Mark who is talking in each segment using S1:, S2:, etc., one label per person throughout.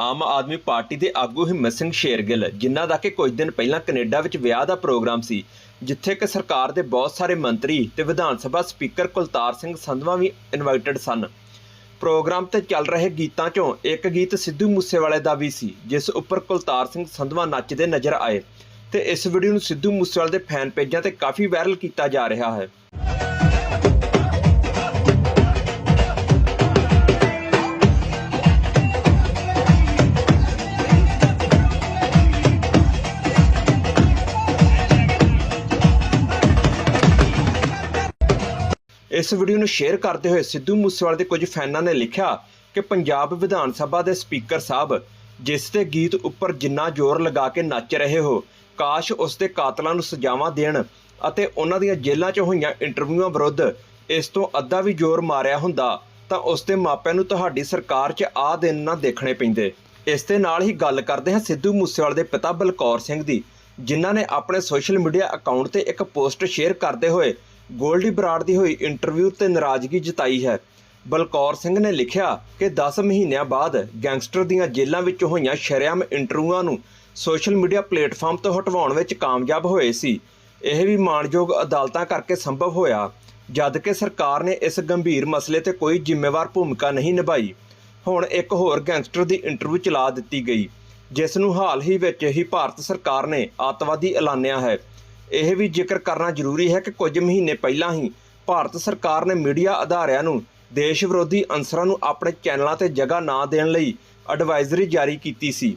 S1: Aam Aadmi party ਦੇ ਆਗੂ ਹਿੰਮਤ ਸਿੰਘ ਸ਼ੇਰਗਿੱਲ, ਜਿਨ੍ਹਾਂ ਦਾ ਕਿ ਕੁਝ ਦਿਨ ਪਹਿਲਾਂ ਕੈਨੇਡਾ ਵਿੱਚ ਵਿਆਹ ਦਾ ਪ੍ਰੋਗਰਾਮ ਸੀ, ਜਿੱਥੇ ਕਿ ਸਰਕਾਰ ਦੇ ਬਹੁਤ ਸਾਰੇ ਮੰਤਰੀ ਤੇ ਵਿਧਾਨ ਸਭਾ ਸਪੀਕਰ ਕੁਲਤਾਰ ਸਿੰਘ ਸੰਧਵਾ ਵੀ ਇਨਵਾਈਟਡ ਸਨ। ਪ੍ਰੋਗਰਾਮ ਤੇ ਚੱਲ ਰਹੇ ਗੀਤਾਂ 'ਚੋਂ ਇੱਕ ਗੀਤ ਸਿੱਧੂ ਮੂਸੇਵਾਲੇ ਦਾ ਵੀ ਸੀ, ਜਿਸ ਉੱਪਰ ਕੁਲਤਾਰ ਸਿੰਘ ਸੰਧਵਾ ਨੱਚਦੇ ਨਜ਼ਰ ਆਏ ਤੇ ਇਸ ਵੀਡੀਓ ਨੂੰ ਸਿੱਧੂ ਮੂਸੇਵਾਲੇ ਦੇ ਫੈਨ ਪੇਜਾਂ ਤੇ ਕਾਫੀ ਵਾਇਰਲ ਕੀਤਾ ਜਾ ਰਿਹਾ ਹੈ। ਇਸ ਵੀਡੀਓ ਨੂੰ ਸ਼ੇਅਰ ਕਰਦੇ ਹੋਏ ਸਿੱਧੂ ਮੂਸੇਵਾਲੇ ਦੇ ਕੁਝ ਫੈਨਾਂ ਨੇ ਲਿਖਿਆ ਕਿ ਪੰਜਾਬ ਵਿਧਾਨ ਸਭਾ ਦੇ ਸਪੀਕਰ ਸਾਹਿਬ, ਜਿਸ ਦੇ ਗੀਤ ਉੱਪਰ ਜਿੰਨਾ ਜ਼ੋਰ ਲਗਾ ਕੇ ਨੱਚ ਰਹੇ ਹੋ, ਕਾਸ਼ ਉਸ ਦੇ ਕਾਤਲਾਂ ਨੂੰ ਸਜ਼ਾਵਾਂ ਦੇਣ ਅਤੇ ਉਹਨਾਂ ਦੀਆਂ ਜੇਲ੍ਹਾਂ 'ਚ ਹੋਈਆਂ ਇੰਟਰਵਿਊਆਂ ਵਿਰੁੱਧ ਇਸ ਤੋਂ ਅੱਧਾ ਵੀ ਜ਼ੋਰ ਮਾਰਿਆ ਹੁੰਦਾ, ਤਾਂ ਉਸ ਦੇ ਮਾਪਿਆਂ ਨੂੰ ਤੁਹਾਡੀ ਸਰਕਾਰ 'ਚ ਆ ਦਿਨ ਨਾ ਦੇਖਣੇ ਪੈਂਦੇ। ਇਸ ਦੇ ਨਾਲ ਹੀ ਗੱਲ ਕਰਦੇ ਹਾਂ ਸਿੱਧੂ ਮੂਸੇਵਾਲੇ ਦੇ ਪਿਤਾ ਬਲਕੌਰ ਸਿੰਘ ਦੀ, ਜਿਨ੍ਹਾਂ ਨੇ ਆਪਣੇ ਸੋਸ਼ਲ ਮੀਡੀਆ ਅਕਾਊਂਟ ਤੇ ਇੱਕ ਪੋਸਟ ਸ਼ੇਅਰ ਕਰਦੇ ਹੋਏ ਗੋਲਡੀ ਬਰਾੜ ਦੀ ਹੋਈ ਇੰਟਰਵਿਊ ਤੇ ਨਾਰਾਜ਼ਗੀ ਜਤਾਈ ਹੈ। ਬਲਕੌਰ ਸਿੰਘ ਨੇ ਲਿਖਿਆ ਕਿ 10 ਮਹੀਨਿਆਂ ਬਾਅਦ ਗੈਂਗਸਟਰ ਦੀਆਂ ਜੇਲ੍ਹਾਂ ਵਿੱਚ ਹੋਈਆਂ ਸ਼ਰੇਆਮ ਇੰਟਰਵਿਊਆਂ ਨੂੰ ਸੋਸ਼ਲ ਮੀਡੀਆ ਪਲੇਟਫਾਰਮ ਤੋਂ ਹਟਵਾਉਣ ਵਿੱਚ ਕਾਮਯਾਬ ਹੋਏ ਸੀ। ਇਹ ਵੀ ਮਾਣਯੋਗ ਅਦਾਲਤਾਂ ਕਰਕੇ ਸੰਭਵ ਹੋਇਆ, ਜਦ ਕਿ ਸਰਕਾਰ ਨੇ ਇਸ ਗੰਭੀਰ ਮਸਲੇ ਤੇ ਕੋਈ ਜ਼ਿੰਮੇਵਾਰ ਭੂਮਿਕਾ ਨਹੀਂ ਨਿਭਾਈ। ਹੁਣ ਇੱਕ ਹੋਰ ਗੈਂਗਸਟਰ ਦੀ ਇੰਟਰਵਿਊ ਚਲਾ ਦਿੱਤੀ ਗਈ, ਜਿਸ ਨੂੰ ਹਾਲ ਹੀ ਵਿੱਚ ਹੀ ਭਾਰਤ ਸਰਕਾਰ ਨੇ ਆਤਵਾਦੀ ਐਲਾਨਿਆ ਹੈ। ਇਹ ਵੀ ਜ਼ਿਕਰ ਕਰਨਾ ਜ਼ਰੂਰੀ ਹੈ ਕਿ ਕੁਝ ਮਹੀਨੇ ਪਹਿਲਾਂ ਹੀ ਭਾਰਤ ਸਰਕਾਰ ਨੇ ਮੀਡੀਆ ਅਧਾਰਿਆਂ ਨੂੰ ਦੇਸ਼ ਵਿਰੋਧੀ ਅੰਸਰਾਂ ਨੂੰ ਆਪਣੇ ਚੈਨਲਾਂ ਤੇ ਜਗ੍ਹਾ ਨਾ ਦੇਣ ਲਈ ਐਡਵਾਈਜ਼ਰੀ ਜਾਰੀ ਕੀਤੀ ਸੀ।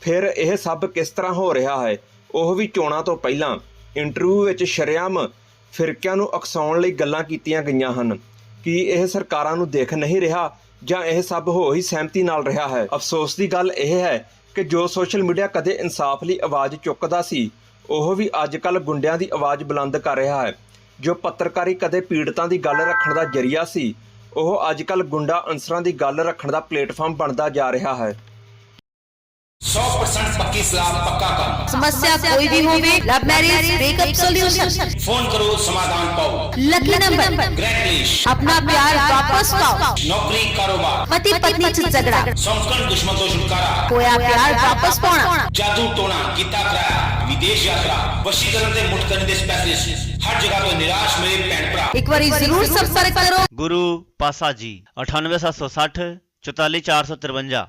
S1: ਫਿਰ ਇਹ ਸਭ ਕਿਸ ਤਰ੍ਹਾਂ ਹੋ ਰਿਹਾ ਹੈ? ਉਹ ਵੀ ਚੋਣਾਂ ਤੋਂ ਪਹਿਲਾਂ ਇੰਟਰਵਿਊ ਵਿੱਚ ਸ਼ਰੇਆਮ ਫਿਰਕਿਆਂ ਨੂੰ ਅਕਸਾਉਣ ਲਈ ਗੱਲਾਂ ਕੀਤੀਆਂ ਗਈਆਂ ਹਨ। ਕੀ ਇਹ ਸਰਕਾਰਾਂ ਨੂੰ ਦੇਖ ਨਹੀਂ ਰਿਹਾ ਜਾਂ ਇਹ ਸਭ ਹੋ ਹੀ ਸਹਿਮਤੀ ਨਾਲ ਰਿਹਾ ਹੈ? ਅਫਸੋਸ ਦੀ ਗੱਲ ਇਹ ਹੈ ਕਿ ਜੋ ਸੋਸ਼ਲ ਮੀਡੀਆ ਕਦੇ ਇਨਸਾਫ ਲਈ ਆਵਾਜ਼ ਚੁੱਕਦਾ ਸੀ ਉਹ ਵੀ ਅੱਜਕੱਲ ਗੁੰਡਿਆਂ ਦੀ ਆਵਾਜ਼ ਬੁਲੰਦ ਕਰ ਰਿਹਾ ਹੈ। ਜੋ ਪੱਤਰਕਾਰੀ ਕਦੇ ਪੀੜਤਾਂ ਦੀ ਗੱਲ ਰੱਖਣ ਦਾ ਜਰੀਆ ਸੀ ਉਹ ਅੱਜਕੱਲ ਗੁੰਡਾ ਅਨਸਰਾਂ ਦੀ ਗੱਲ ਰੱਖਣ ਦਾ ਪਲੇਟਫਾਰਮ ਬਣਦਾ ਜਾ ਰਿਹਾ ਹੈ।
S2: 100% ਪੱਕੀ ਸਲਾਹ ਪੱਕਾ
S3: ਕੰਮ। ਸਮੱਸਿਆ ਕੋਈ ਵੀ ਹੋਵੇ love marriage breakup
S2: solution phone ਕਰੋ ਸਮਾਧਾਨ
S3: ਪਾਓ। ਲੱਕੀ
S2: ਨੰਬਰ ਗ੍ਰੈਟਲਿਸ਼
S3: ਆਪਣਾ ਪਿਆਰ ਵਾਪਸ ਪਾਓ।
S2: ਨੌਕਰੀ ਕਾਰੋਬਾਰ।
S3: ਪਤੀ ਪਤਨੀ ਚ ਝਗੜਾ।
S2: ਸੰਸਕਰਣ ਦੁਸ਼ਮਣ ਤੋਂ ਛੁਟਕਾਰਾ।
S3: ਹੋਇਆ ਪਿਆਰ ਵਾਪਸ ਪਾਉਣਾ।
S2: ਜਾਦੂ ਟੋਣਾ ਕੀਤਾ ਕਰਾਇਆ। विदेश यात्रा वशीकरण से मुठकरने स्पेशलिस्ट हर जगह तो निराश मेरे भैन भरा
S3: एक बार ज़रूर संपर्क करो।
S4: गुरु पासा जी अठानवे सात सौ साठ चौताली चार सौ तिरवंजा।